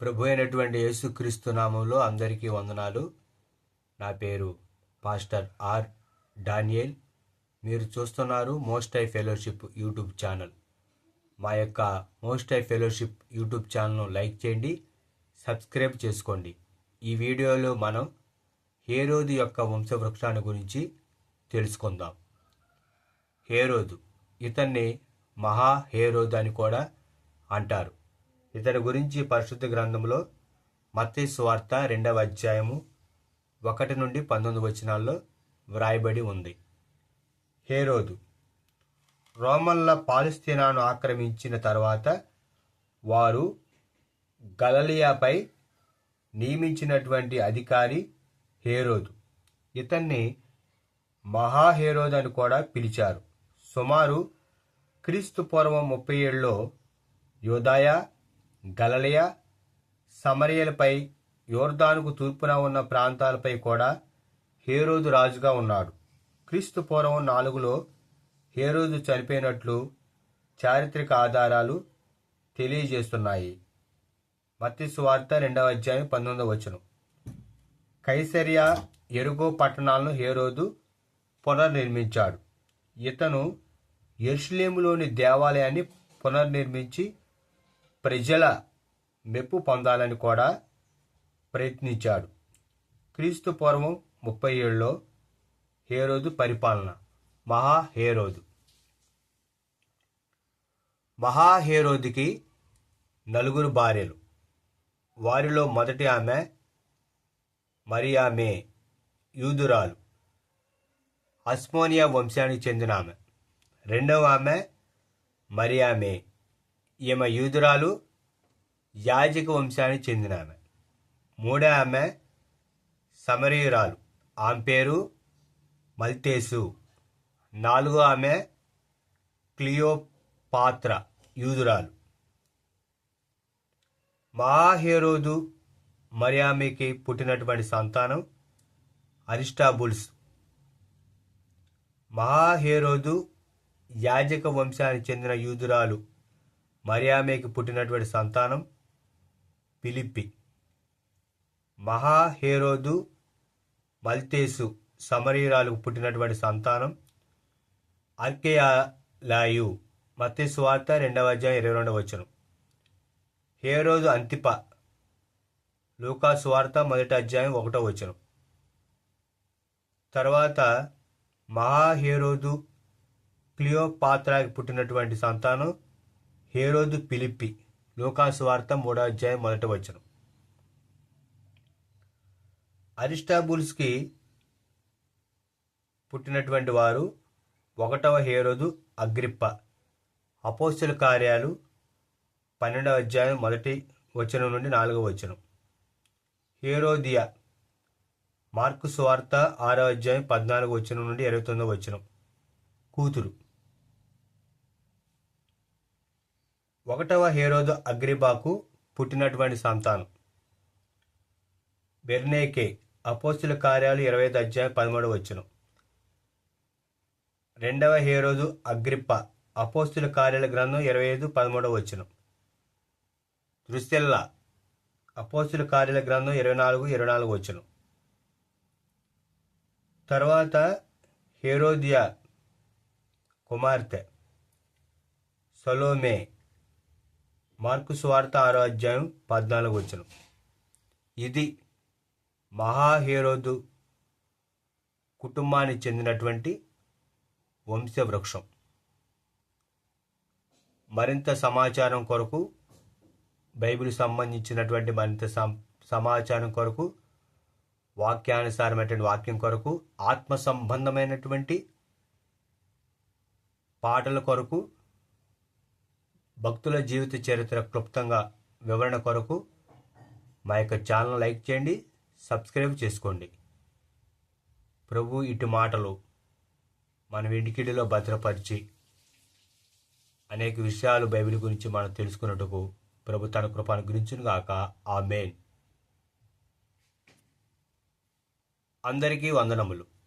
ప్రభు అయినటువంటి యేసుక్రీస్తు నామంలో అందరికీ వందనాలు. నా పేరు పాస్టర్ ఆర్ డానియల్. మీరు చూస్తున్నారు most I fellowship YouTube channel. మా యొక్క మోస్ట్ ఐ ఫెలోషిప్ యూట్యూబ్ ఛానల్ను లైక్ చేయండి సబ్స్క్రైబ్ చేసుకోండి. ఈ వీడియోలో మనం హేరోదు యొక్క వంశవృక్షాన్ని గురించి తెలుసుకుందాం. హేరోదు ఇతన్ని మహా హేరోదు అని కూడా అంటారు. ఇతని గురించి పరిశుద్ధ గ్రంథంలో మత్తే సువార్త రెండవ అధ్యాయము ఒకటి నుండి పంతొమ్మిది వచనాల్లో వ్రాయబడి ఉంది. హేరోదు. రోమన్ల పాలిస్తీనాను ఆక్రమించిన తర్వాత వారు గలలియాపై నియమించినటువంటి అధికారి హేరోదు. ఇతన్ని మహాహేరోద్ అని కూడా పిలిచారు. సుమారు క్రీస్తు పూర్వం ముప్పై ఏళ్ళలో యోదాయ గలలియ సమరియలపై యోర్దానుకు తూర్పున ఉన్న ప్రాంతాలపై కూడా హేరోదు రాజుగా ఉన్నాడు. క్రీస్తు పూర్వం నాలుగులో హేరోదు చనిపోయినట్లు చారిత్రక ఆధారాలు తెలియజేస్తున్నాయి. మత్తి సువార్త రెండవ అధ్యాయం పంతొమ్మిదవ వచనం. కైసరియా ఎరుగో పట్టణాలను హేరోదు పునర్నిర్మించాడు. ఇతను ఎర్షులేములోని దేవాలయాన్ని పునర్నిర్మించి ప్రజల మెప్పు పొందాలని కూడా ప్రయత్నించాడు. క్రీస్తు పూర్వం ముప్పై ఏడులో హేరోదు పరిపాలన. మహా హేరోదు మహాహేరోదికి నలుగురు భార్యలు. వారిలో మొదటి ఆమె మరి ఆమె యూదురాలు. అస్మోనియా వంశానికి చెందిన ఆమె. రెండవ ఆమె మరి ఆమె ఈమె యూదురాలు యాజక వంశానికి చెందిన ఆమె మూడో ఆమె సమరీయురాలు. ఆమె పేరు మల్తేసు. నాలుగో ఆమె క్లియోపాత్ర యూదురాలు. మహాహేరోదు మరియామికి పుట్టినటువంటి సంతానం అరిస్టాబుల్స్. మహాహేరోదు యాజక వంశానికి చెందిన యూదురాలు మరియామేకి పుట్టినటువంటి సంతానం పిలిప్పి మహాహేరోదు మల్తేసు సమరీరాలకు పుట్టినటువంటి సంతానం అర్కేయాలాయు మత్తేసు వార్త రెండవ అధ్యాయం ఇరవై రెండవ వచనం. హేరోదు అంతిప. లూకాసు వార్త మొదటి అధ్యాయం ఒకటో వచనం. తర్వాత మహాహేరోదు క్లియోపాత్రాకి పుట్టినటువంటి సంతానం హేరోదు పిలిప్పి లూకాసు వార్త మూడో అధ్యాయం మొదటి వచనం. అరిస్టాబుల్స్కి పుట్టినటువంటి వారు ఒకటవ హేరోదు అగ్రిప్ప. అపోస్తుల కార్యాలు పన్నెండవ అధ్యాయం మొదటి వచనం నుండి నాలుగవ వచనం. హేరోదియా మార్కు సువార్త ఆరో అధ్యాయం పద్నాలుగు వచనం నుండి ఇరవై తొమ్మిదవ వచనం. కూతురు ఒకటవ హేరోదు అగ్రిబాకు పుట్టినటువంటి సంతానం. బెర్నేకే అపోస్తుల కార్యాలు ఇరవై ఐదు అధ్యాయం పదమూడవ వచ్చును రెండవ హేరోదు అగ్రిప్ప అపోస్తుల కార్యాల గ్రంథం ఇరవై ఐదు పదమూడవ వచ్చును దృశ్యల్లా అపోస్తుల కార్యాల గ్రంథం ఇరవై నాలుగు ఇరవై నాలుగు వచ్చును తర్వాత హేరోదియా కుమార్తె సలోమే మార్కు స్వార్థ ఆరో అధ్యాయం పద్నాలుగు వచ్చిన ఇది మహాహేరోదు కుటుంబానికి చెందినటువంటి వంశవృక్షం. మరింత సమాచారం కొరకు బైబిల్ సంబంధించినటువంటి మరింత సమాచారం కొరకు వాక్యానుసారమైనటువంటి వాక్యం కొరకు ఆత్మ సంబంధమైనటువంటి పాటల కొరకు భక్తుల జీవిత చరిత్ర క్లుప్తంగా వివరణ కొరకు మా యొక్క ఛానల్ లైక్ చేయండి సబ్స్క్రైబ్ చేసుకోండి. ప్రభు ఇటు మాటలు మన వెండికిడిలో భద్రపరిచి అనేక విషయాలు బైబిల్ గురించి మనం తెలుసుకున్నట్టుకు ప్రభు తన కృపను గురించును గాక. ఆ మెయిన్ అందరికీ వందనములు.